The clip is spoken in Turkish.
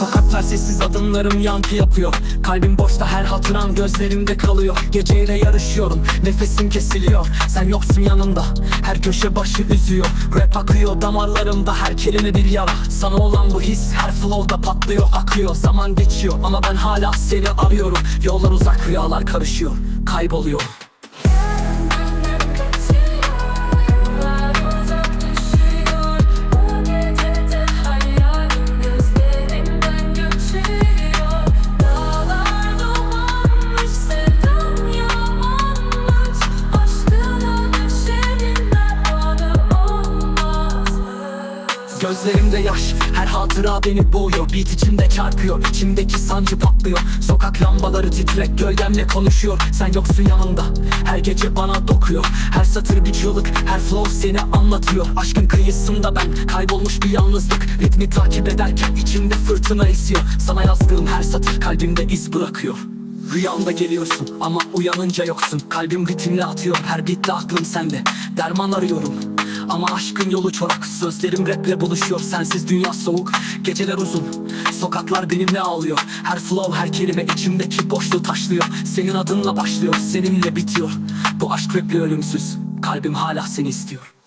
Sokaklar sessiz adımlarım yankı yapıyor. Kalbim boşta her hatıran gözlerimde kalıyor. Geceyle yarışıyorum nefesim kesiliyor. Sen yoksun yanımda her köşe başı üzüyor. Rap akıyor damarlarımda her kelime bir yara. Sana olan bu his her flowda patlıyor akıyor. Zaman geçiyor ama ben hala seni arıyorum. Yollar uzak rüyalar karışıyor kayboluyor Gözlerimde yaş her hatıra beni boğuyor. Beat içimde çarpıyor içimdeki sancı patlıyor. Sokak lambaları titrek gölgemle konuşuyor. Sen yoksun yanımda her gece bana dokuyor. Her satır bir çığlık her flow seni anlatıyor. Aşkın kıyısında ben kaybolmuş bir yalnızlık. Ritmi takip ederken içimde fırtına esiyor. Sana yazdığım her satır kalbimde iz bırakıyor. Rüyamda geliyorsun ama uyanınca yoksun. Kalbim ritimle atıyor her bitle aklım sende. Derman arıyorum ama aşkın yolu çorak Sözlerim raple buluşuyor sensiz dünya soğuk. Geceler uzun sokaklar benimle ağlıyor. Her flow her kelime içimdeki boşluğu taşlıyor. Senin adınla başlıyor seninle bitiyor. Bu aşk raple ölümsüz. Kalbim hala seni istiyor